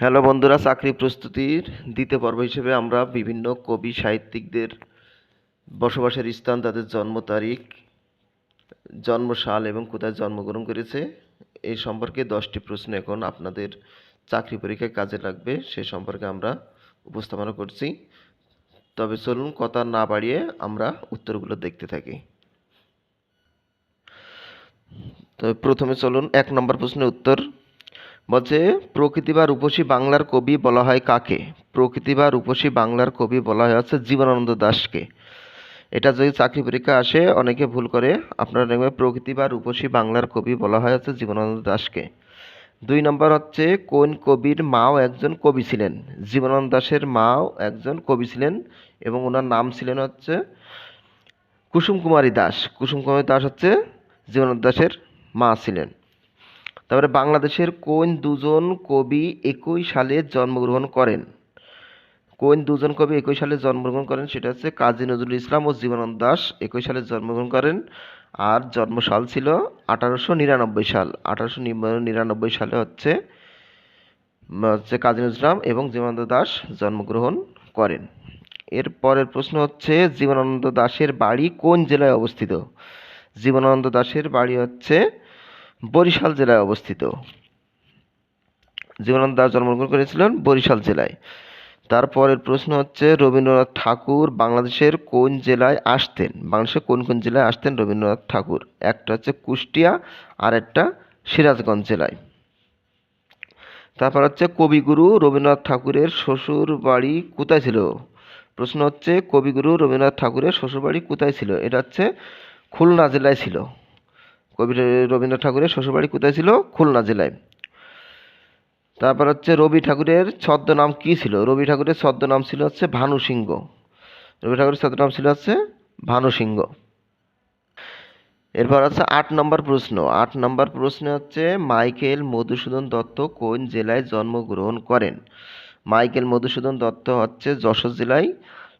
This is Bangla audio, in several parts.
হ্যালো বন্ধুরা, চাকরি প্রস্তুতির দ্বিতীয় পর্ব হিসেবে আমরা বিভিন্ন কবি সাহিত্যিকদের বসবাসের স্থান, তাদের জন্ম তারিখ জন্মসাল এবং কোথায় জন্মগ্রহণ করেছে, এই সম্পর্কে দশটি প্রশ্ন এখন আপনাদের চাকরি পরীক্ষায় কাজে লাগবে, সে সম্পর্কে আমরা উপস্থাপনা করছি। তবে চলুন কথা না বাড়িয়ে আমরা উত্তরগুলো দেখতে থাকি। তো প্রথমে চলুন এক নম্বর প্রশ্নের উত্তর। বলছে প্রকৃতি বা রূপসী বাংলার কবি বলা হয় কাকে? প্রকৃতি বা রূপসী বাংলার কবি বলা হয় হচ্ছে জীবনানন্দ দাসকে এটা যদি চাকরি পরীক্ষা আসে, অনেকে ভুল করে, আপনারা দেখবেন প্রকৃতি বা রূপসী বাংলার কবি বলা হয় হচ্ছে জীবনানন্দ দাসকে দুই নম্বর হচ্ছে, কোন কবির মাও একজন কবি ছিলেন? জীবনানন্দ দাসের মাও একজন কবি ছিলেন এবং ওনার নাম ছিলেন হচ্ছে কুসুম কুমারী দাস কুসুম কুমারী দাস হচ্ছে জীবনানন্দ দাসের মা ছিলেন। তারপরে বাংলাদেশের কোন দুজন কবি একই সালে জন্মগ্রহণ করেন? কোন দুজন কবি একই সালে জন্মগ্রহণ করেন সেটা হচ্ছে কাজী নজরুল ইসলাম ও জীবনানন্দ দাস একই সালে জন্মগ্রহণ করেন। আর জন্মসাল ছিল আঠারোশো নিরানব্বই সাল। আঠারোশো নিরানব্বই সালে হচ্ছে হচ্ছে কাজী নজরুল ইসলাম এবং জীবনানন্দ দাস জন্মগ্রহণ করেন। এর পরের প্রশ্ন হচ্ছে, জীবনানন্দ দাশের বাড়ি কোন জেলায় অবস্থিত? জীবনানন্দ দাশের বাড়ি হচ্ছে বরিশাল জেলায় অবস্থিত। জীবনানন্দ দাস জন্মগ্রহণ করেছিলেন বরিশাল জেলায়। তারপরের প্রশ্ন হচ্ছে, রবীন্দ্রনাথ ঠাকুর বাংলাদেশের কোন জেলায় আসতেন? বাংলাদেশের কোন কোন জেলায় আসতেন রবীন্দ্রনাথ ঠাকুর? একটা হচ্ছে কুষ্টিয়া, আর একটা সিরাজগঞ্জ জেলায়। তারপর হচ্ছে কবিগুরু রবীন্দ্রনাথ ঠাকুরের শ্বশুর বাড়ি কোথায় ছিল? প্রশ্ন হচ্ছে, কবিগুরু রবীন্দ্রনাথ ঠাকুরের শ্বশুর বাড়ি কোথায় ছিল? এটা হচ্ছে খুলনা জেলায় ছিল। কবি রবীন্দ্রনাথ ঠাকুরের শ্বশুরবাড়ি কোথায় ছিল? খুলনা জেলায়। তারপর হচ্ছে রবি ঠাকুরের ছদ্মনাম কি ছিল? রবি ঠাকুরের ছদ্মনাম ছিল হচ্ছে ভানু সিংহ। রবি ঠাকুরের ছদ্মনাম ছিল হচ্ছে ভানু সিংহ। এরপর হচ্ছে আট নম্বর প্রশ্ন। আট নম্বর প্রশ্ন হচ্ছে, মাইকেল মধুসূদন দত্ত কোন জেলায় জন্মগ্রহণ করেন? মাইকেল মধুসূদন দত্ত হচ্ছে যশোর জেলায়।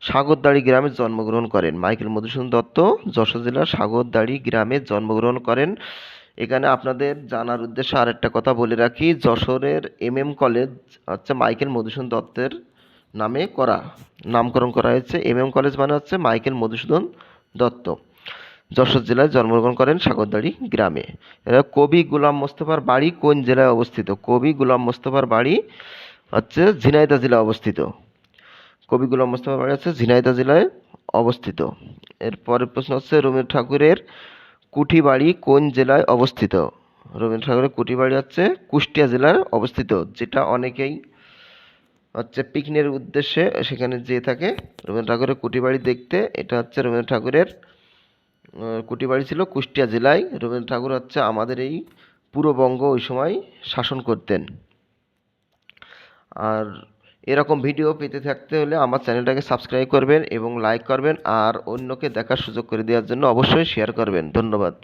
সাগরদাড়ি গ্রামে জন্মগ্রহণ করেন। মাইকেল মধুসূদন দত্ত, যশোর জেলার সাগরদাড়ি গ্রামে জন্মগ্রহণ করেন। এখানে আপনাদের জানার উদ্দেশ্যে আরেকটা কথা বলে রাখি, যশোরের এম এম কলেজ হচ্ছে মাইকেল মধুসূদন দত্তের নামে করা, নামকরণ করা হয়েছে। এম এম কলেজ মানে হচ্ছে মাইকেল মধুসূদন দত্ত, যশোর জেলায় জন্মগ্রহণ করেন সাগরদাড়ি গ্রামে। এরা কবি গোলাম মোস্তফার বাড়ি কোন জেলায় অবস্থিত? কবি গোলাম মোস্তফার বাড়ি হচ্ছে ঝিনাইদহ জেলায় অবস্থিত। কবি গোলাম মোস্তফার বাড়ি হচ্ছে ঝিনাইদা জেলায় অবস্থিত। এর পরের প্রশ্ন হচ্ছে রবীন্দ্র ঠাকুরের কুঠি বাড়ি কোন জেলায় অবস্থিত? রবীন্দ্র ঠাকুরের কুঠি বাড়ি হচ্ছে কুষ্টিয়া জেলার অবস্থিত, যেটা অনেকেই হচ্ছে পিকনিকের উদ্দেশ্যে সেখানে যেয়ে থাকে। রবীন্দ্র ঠাকুরের কুঠি বাড়ি দেখতে, এটা হচ্ছে রবীন্দ্র ঠাকুরের কুঠি বাড়ি ছিল কুষ্টিয়া জেলায়। রবীন্দ্র ঠাকুর হচ্ছে আমাদের এই পূর্ববঙ্গ ওই সময় শাসন করতেন। আর এরকম ভিডিও পেতে থাকতে হলে আমার চ্যানেলটাকে সাবস্ক্রাইব করবেন এবং লাইক করবেন আর অন্যকে দেখার সুযোগ করে দেওয়ার জন্য অবশ্যই শেয়ার করবেন। ধন্যবাদ।